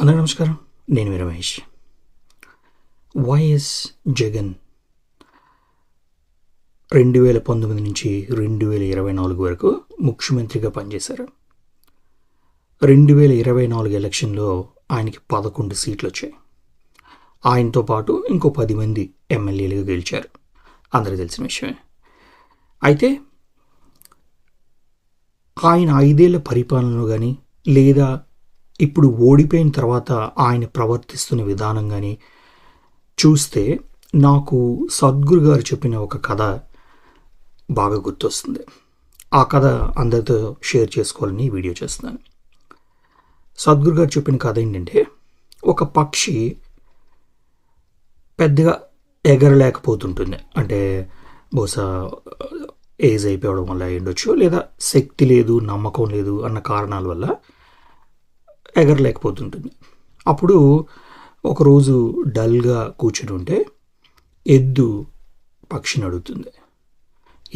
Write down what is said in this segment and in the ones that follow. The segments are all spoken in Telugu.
అందరూ నమస్కారం. నేను మీ రమేష్. వైఎస్ జగన్ రెండు వేల పంతొమ్మిది నుంచి రెండు వేల ఇరవై నాలుగు వరకు ముఖ్యమంత్రిగా పనిచేశారు. రెండు వేల ఇరవై నాలుగు ఎలక్షన్లో ఆయనకి పదకొండు సీట్లు వచ్చాయి ఆయనతో పాటు ఇంకో పది మంది ఎమ్మెల్యేలుగా గెలిచారు. అందరూ తెలిసిన విషయమే. అయితే ఆయన ఐదేళ్ళ పరిపాలనలో కానీ లేదా ఇప్పుడు ఓడిపోయిన తర్వాత ఆయన ప్రవర్తిస్తున్న విధానం కానీ చూస్తే నాకు సద్గురు గారు చెప్పిన ఒక కథ బాగా గుర్తొస్తుంది. ఆ కథ అందరితో షేర్ చేసుకోవాలని వీడియో చేస్తున్నాను. సద్గురు గారు చెప్పిన కథ ఏంటంటే ఒక పక్షి పెద్దగా ఎగరలేకపోతుంటుంది. అంటే బహుశా ఏజ్ అయిపోవడం వల్ల ఉండొచ్చు లేదా శక్తి లేదు నమ్మకం లేదు అన్న కారణాల వల్ల ఎగరలేకపోతుంటుంది. అప్పుడు ఒకరోజు డల్గా కూర్చుని ఉంటే ఎద్దు పక్షిని అడుగుతుంది.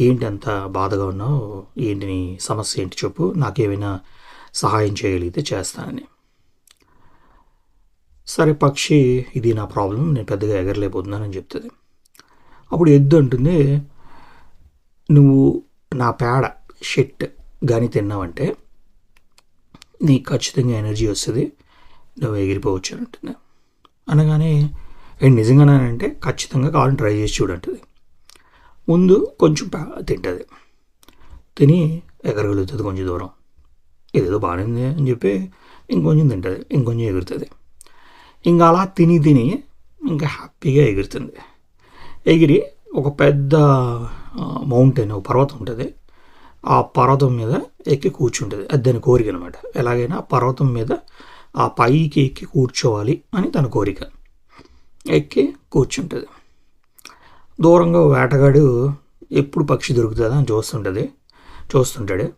ఏంటి అంత బాధగా ఉన్నావు? ఏంటి నీ సమస్య ఏంటి చెప్పు? నాకేమైనా సహాయం చేయగలిగితే చేస్తానని సరే పక్షి ఇది నా ప్రాబ్లం నేను పెద్దగా ఎగరలేకపోతున్నానని చెప్తుంది. అప్పుడు ఎద్దు అంటుంది నువ్వు నా పేడ షెట్ కానీ తిన్నావంటే నీకు ఖచ్చితంగా ఎనర్జీ వస్తుంది నువ్వు ఎగిరిపోవచ్చు అని అంటుంది. అనగానే ఏంటి నిజంగానంటే ఖచ్చితంగా కావాలని ట్రై చేసి చూడంటుంది. ముందు కొంచెం తింటుంది. తిని ఎగరగలుగుతుంది కొంచెం దూరం. ఏదేదో బాగానే ఉంది అని చెప్పి ఇంకొంచెం తింటుంది ఇంకొంచెం ఎగురుతుంది. ఇంకా అలా తిని తిని ఇంకా హ్యాపీగా ఎగురుతుంది. ఎగిరి ఒక పెద్ద మౌంటైన్ ఒక పర్వతం ఉంటుంది. ఆ పర్వతం మీద ఎక్కి కూర్చుంటుంది. అది దాని కోరిక అనమాట ఎలాగైనా పర్వతం మీద ఆ పైకి ఎక్కి కూర్చోవాలి అని తన కోరిక. ఎక్కి కూర్చుంటుంది. దూరంగా వేటగాడు ఎప్పుడు పక్షి దొరుకుతుందా అని చూస్తుంటుంది. చూస్తుంటాడు.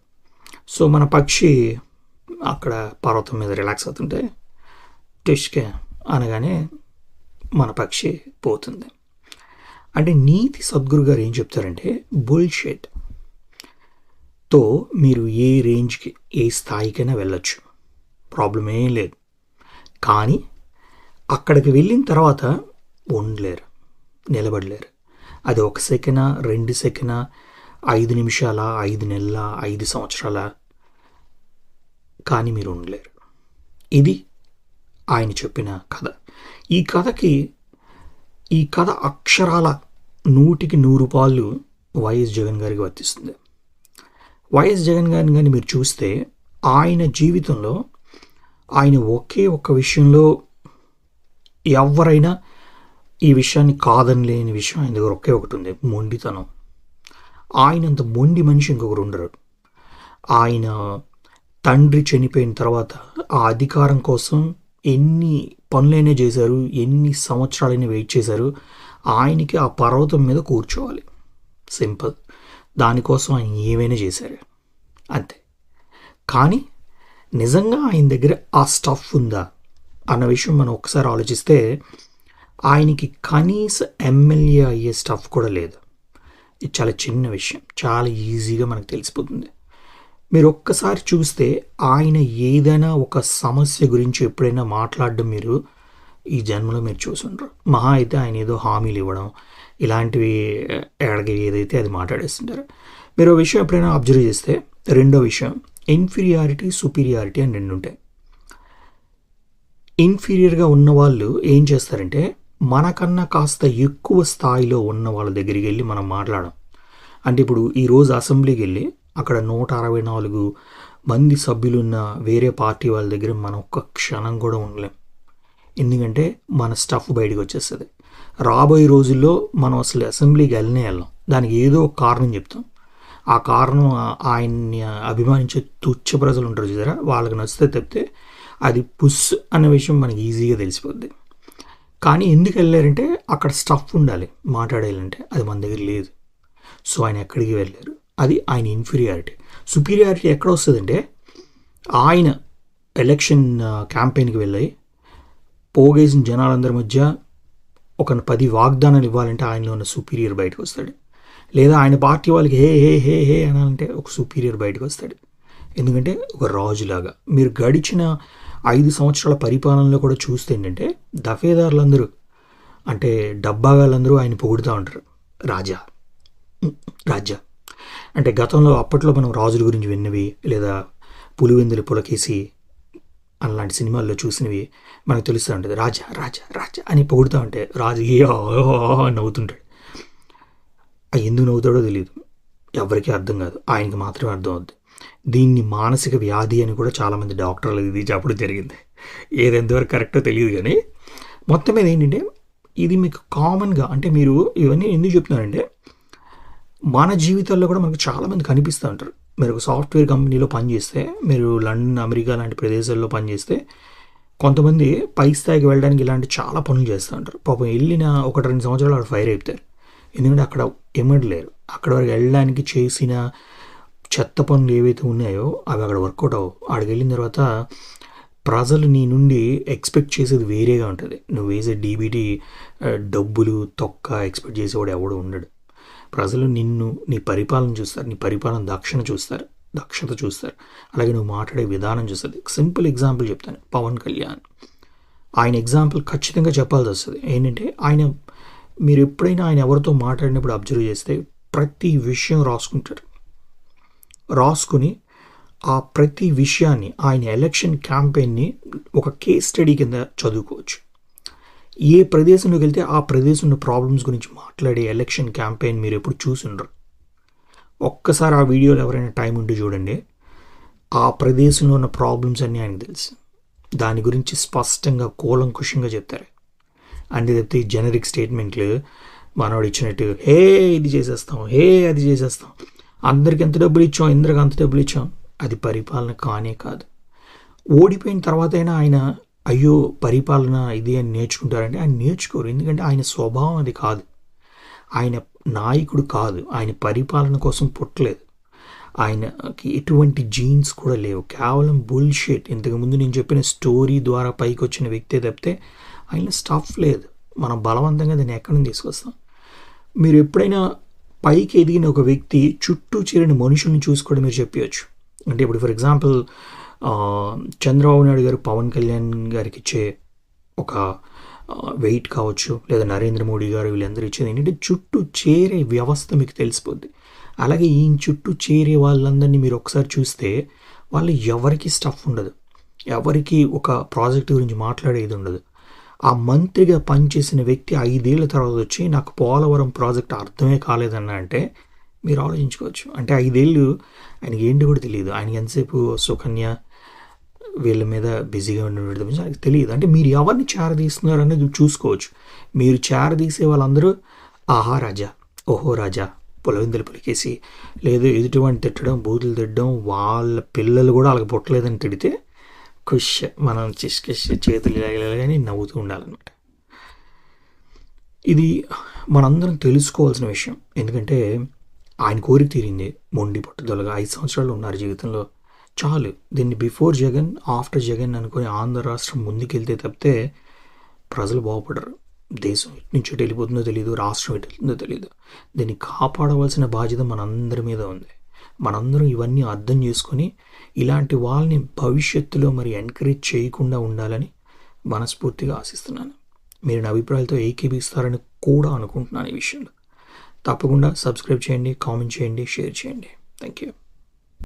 సో మన పక్షి అక్కడ పర్వతం మీద రిలాక్స్ అవుతుంటే టిష్కే అనగానే మన పక్షి పోతుంది. అంటే నీతి సద్గురు గారు ఏం చెప్తారంటే బుల్షెట్. తో మీరు ఏ రేంజ్కి ఏ స్థాయికైనా వెళ్ళొచ్చు. ప్రాబ్లం ఏం లేదు. కానీ అక్కడికి వెళ్ళిన తర్వాత ఉండలేరు. నిలబడలేరు. అది ఒక సెకనా రెండు సెకనా ఐదు నిమిషాల ఐదు నెలల ఐదు సంవత్సరాల. కానీ మీరు ఉండలేరు. ఇది ఆయన చెప్పిన కథ. ఈ కథకి ఈ కథ అక్షరాల నూటికి నూరు పాళ్ళు వైఎస్ జగన్ గారికి వర్తిస్తుంది. వైఎస్ జగన్ గారిని కానీ మీరు చూస్తే ఆయన జీవితంలో ఆయన ఒకే ఒక్క విషయంలో ఎవరైనా ఈ విషయాన్ని కాదని లేని విషయం ఆయన దగ్గర ఒకే ఒకటి ఉంది మొండితనం. ఆయనంత మొండి మనిషి ఇంకొకరు ఉండరు. ఆయన తండ్రి చనిపోయిన తర్వాత ఆ అధికారం కోసం ఎన్ని పనులైనా చేశారు ఎన్ని సంవత్సరాలైనా వెయిట్ చేశారు ఆయనకి ఆ పర్వతం మీద కూర్చోవాలి. సింపుల్. దానికోసం ఆయన ఏమైనా చేశారు అంతే. కానీ నిజంగా ఆయన దగ్గర ఆ స్టఫ్ ఉందా అన్న విషయం మనం ఒకసారి ఆలోచిస్తే ఆయనకి కనీస ఎమ్మెల్యే అయ్యే స్టఫ్ కూడా లేదు. ఇది చాలా చిన్న విషయం. చాలా ఈజీగా మనకు తెలిసిపోతుంది. మీరు ఒక్కసారి చూస్తే ఆయన ఏదైనా ఒక సమస్య గురించి ఎప్పుడైనా మాట్లాడడం మీరు ఈ జన్మలో మీరు చూసుండ్రు. మహా అయితే ఆయన ఏదో హామీలు ఇవ్వడం ఇలాంటివి ఎక్కడికి ఏదైతే అది మాట్లాడేస్తుంటారు. మీరు ఒక విషయం ఎప్పుడైనా అబ్జర్వ్ చేస్తే రెండో విషయం ఇన్ఫీరియారిటీ సుపీరియారిటీ అని రెండు ఉంటాయి. ఇన్ఫీరియర్గా ఉన్న వాళ్ళు ఏం చేస్తారంటే మనకన్నా కాస్త ఎక్కువ స్థాయిలో ఉన్న వాళ్ళ దగ్గరికి వెళ్ళి మనం మాట్లాడడం. అంటే ఇప్పుడు ఈరోజు అసెంబ్లీకి వెళ్ళి అక్కడ నూట అరవై నాలుగు మంది సభ్యులున్న వేరే పార్టీ వాళ్ళ దగ్గర మనం ఒక్క క్షణం కూడా ఉండలేం. ఎందుకంటే మన స్టఫ్ బయటకు వచ్చేస్తుంది రాబోయే రోజుల్లో మనం అసలు అసెంబ్లీకి వెళ్ళనే వెళ్ళాం. దానికి ఏదో ఒక కారణం చెప్తాం. ఆ కారణం ఆయన్ని అభిమానించే తుచ్చ ప్రజలు ఉంటారు చూసారా? వాళ్ళకి నచ్చితే తప్పితే అది పుస్ అనే విషయం మనకి ఈజీగా తెలిసిపోద్ది. కానీ ఎందుకు వెళ్ళారంటే అక్కడ స్టఫ్ ఉండాలి మాట్లాడేయాలంటే. అది మన దగ్గర లేదు. సో ఆయన ఎక్కడికి వెళ్ళారు? అది ఆయన ఇన్ఫీరియారిటీ. సుపీరియారిటీ ఎక్కడ వస్తుందంటే ఆయన ఎలక్షన్ క్యాంపెయిన్కి వెళ్ళాయి పోగేసిన జనాలందరి మధ్య ఒక పది వాగ్దానాలు ఇవ్వాలంటే ఆయనలో ఉన్న సుపీరియర్ బయటకు వస్తాడు. లేదా ఆయన పార్టీ వాళ్ళకి హే హే హే హే అనాలంటే ఒక సుపీరియర్ బయటకు వస్తాడు. ఎందుకంటే ఒక రాజులాగా. మీరు గడిచిన ఐదు సంవత్సరాల పరిపాలనలో కూడా చూస్తే ఏంటంటే దఫేదారులందరూ అంటే డబ్బాగాళ్ళందరూ ఆయన పొగుడుతూ ఉంటారు. రాజా. రాజా అంటే గతంలో అప్పట్లో మనం రాజుల గురించి విన్నవి లేదా పులివెందులు పులకేసి అలాంటి సినిమాల్లో చూసినవి మనకు తెలుస్తూ ఉంటుంది. రాజా రాజా రాజా అని పొగుడుతూ ఉంటే రాజు ఆ, అని నవ్వుతుంటాడు. ఆ ఎందుకు నవ్వుతాడో తెలియదు ఎవరికీ అర్థం కాదు. ఆయనకి మాత్రమే అర్థం అవుద్ది. దీన్ని మానసిక వ్యాధి అని కూడా చాలామంది డాక్టర్లు ఇది చెప్పడం జరిగింది. ఏది ఎంతవరకు కరెక్టో తెలియదు కానీ మొత్తం మీద ఏంటంటే ఇది మీకు కామన్గా అంటే మీరు ఇవన్నీ ఎందుకు చెప్తున్నారంటే మన జీవితాల్లో కూడా మనకు చాలామంది కనిపిస్తూ ఉంటారు. మీరు ఒక సాఫ్ట్వేర్ కంపెనీలో పనిచేస్తే మీరు లండన్ అమెరికా లాంటి ప్రదేశాల్లో పనిచేస్తే కొంతమంది పై స్థాయికి వెళ్ళడానికి ఇలాంటి చాలా పనులు చేస్తూ ఉంటారు. పాపం వెళ్ళిన ఒకటి రెండు సంవత్సరాలు అక్కడ ఫైర్ అయిపోతారు. ఎందుకంటే అక్కడ ఎమ్మడలేరు అక్కడ వరకు వెళ్ళడానికి చేసిన చెత్త పనులు ఏవైతే ఉన్నాయో అవి అక్కడ వర్కౌట్ అవ్వవు. అక్కడికి వెళ్ళిన తర్వాత ప్రజలు నీ నుండి ఎక్స్పెక్ట్ చేసేది వేరేగా ఉంటుంది. నువ్వు వేసే డీబీటీ డబ్బులు తొక్క ఎక్స్పెక్ట్ చేసేవాడు ఎవడు ఉండడు. ప్రజలు నిన్ను నీ పరిపాలన చూస్తారు నీ పరిపాలన దక్షణ చూస్తారు దక్షత చూస్తారు. అలాగే నువ్వు మాట్లాడే విధానం చూస్తారు. సింపుల్ ఎగ్జాంపుల్ చెప్తాను పవన్ కళ్యాణ్. ఆయన ఎగ్జాంపుల్ ఖచ్చితంగా చెప్పాల్సి వస్తుంది. ఏంటంటే ఆయన మీరు ఎప్పుడైనా ఆయన ఎవరితో మాట్లాడినప్పుడు అబ్జర్వ్ చేస్తే ప్రతి విషయం రాసుకుంటారు రాసుకుని ఆ ప్రతి విషయాన్ని ఆయన ఎలక్షన్ క్యాంపెయిన్ని ఒక కేస్ స్టడీ కింద చదువుకోవచ్చు. ఏ ప్రదేశంలోకి వెళ్తే ఆ ప్రదేశంలో ప్రాబ్లమ్స్ గురించి మాట్లాడే ఎలక్షన్ క్యాంపెయిన్ మీరు ఎప్పుడు చూసిండ్రు? ఒక్కసారి ఆ వీడియోలో ఎవరైనా టైం ఉంటే చూడండి. ఆ ప్రదేశంలో ఉన్న ప్రాబ్లమ్స్ అన్నీ ఆయనకు తెలుసు. దాని గురించి స్పష్టంగా కూలంకుషంగా చెప్తారు. అంతే చెప్తే ఈ జనరిక్ స్టేట్మెంట్లు మనవాడు ఇచ్చినట్టు హే ఇది చేసేస్తాం హే అది చేసేస్తాం. అందరికి ఎంత డబ్బులు ఇచ్చాం ఇందరికి అంత డబ్బులు ఇచ్చాం. అది పరిపాలన కానే కాదు. ఓడిపోయిన తర్వాత అయినా ఆయన అయ్యో పరిపాలన ఇది అని నేర్చుకుంటారంటే ఆయన నేర్చుకోరు. ఎందుకంటే ఆయన స్వభావం అది కాదు. ఆయన నాయకుడు కాదు. ఆయన పరిపాలన కోసం పుట్టలేదు. ఆయనకి ఎటువంటి జీన్స్ కూడా లేవు. కేవలం బుల్షేట్. ఇంతకుముందు నేను చెప్పిన స్టోరీ ద్వారా పైకి వచ్చిన వ్యక్తే తప్పితే ఆయన స్టఫ్ లేదు. మనం బలవంతంగా దాన్ని ఎక్కడి నుంచి తీసుకొస్తాం? మీరు ఎప్పుడైనా పైకి ఎదిగిన ఒక వ్యక్తి చుట్టూ చేరిన మనుషుల్ని చూసి కూడా మీరు చెప్పవచ్చు అంటే ఇప్పుడు ఫర్ ఎగ్జాంపుల్ చంద్రబాబు నాయుడు గారు పవన్ కళ్యాణ్ గారికి ఇచ్చే ఒక వెయిట్ కావచ్చు లేదా నరేంద్ర మోడీ గారు వీళ్ళందరూ ఇచ్చేది ఏంటంటే చుట్టూ చేరే వ్యవస్థ మీకు తెలిసిపోద్ది. అలాగే ఈయన చుట్టూ చేరే వాళ్ళందరినీ మీరు ఒకసారి చూస్తే వాళ్ళు ఎవరికి స్టఫ్ ఉండదు. ఎవరికి ఒక ప్రాజెక్ట్ గురించి మాట్లాడేది ఉండదు. ఆ మంత్రిగా పనిచేసిన వ్యక్తి ఐదేళ్ళ తర్వాత వచ్చి నాకు పోలవరం ప్రాజెక్ట్ అర్థమే కాలేదన్న అంటే మీరు ఆలోచించుకోవచ్చు. అంటే ఐదేళ్ళు ఆయనకి ఏంటి కూడా తెలియదు. ఆయనకి ఎంతసేపు సుకన్య వీళ్ళ మీద బిజీగా ఉండడం నాకు తెలియదు. అంటే మీరు ఎవరిని చేరదీస్తున్నారు అనేది చూసుకోవచ్చు. మీరు చేరదీసే వాళ్ళందరూ ఆహా రాజా ఓహో రాజా పులవిందులు పలికేసి లేదు ఎదుటివాడిని తిట్టడం బూతులు తిట్టడం వాళ్ళ పిల్లలు కూడా వాళ్ళకి పుట్టలేదని తిడితే ఖుష్ మనం చిష్కిష్ చేతులు కానీ నవ్వుతూ ఉండాలన్నమాట. ఇది మనందరం తెలుసుకోవాల్సిన విషయం. ఎందుకంటే ఆయన కోరిక తీరింది. మొండి పట్టుదలగా ఐదు సంవత్సరాలు ఉన్నారు జీవితంలో. చాలు. దీన్ని బిఫోర్ జగన్ ఆఫ్టర్ జగన్ అనుకుని ఆంధ్ర రాష్ట్రం ముందుకెళ్తే తప్పితే ప్రజలు బాగుపడరు. దేశం ఎటు నుంచి ఎటు వెళ్ళిపోతుందో తెలియదు రాష్ట్రం ఎటు వెళ్తుందో తెలియదు దీన్ని కాపాడవలసిన బాధ్యత మనందరి మీద ఉంది. మనందరం ఇవన్నీ అర్థం చేసుకొని ఇలాంటి వాళ్ళని భవిష్యత్తులో మరి ఎంకరేజ్ చేయకుండా ఉండాలని మనస్ఫూర్తిగా ఆశిస్తున్నాను. మీరు నా అభిప్రాయాలతో ఏకీభిస్తారని కూడా అనుకుంటున్నాను ఈ విషయంలో. తప్పకుండా సబ్స్క్రైబ్ చేయండి కామెంట్ చేయండి షేర్ చేయండి. Thank you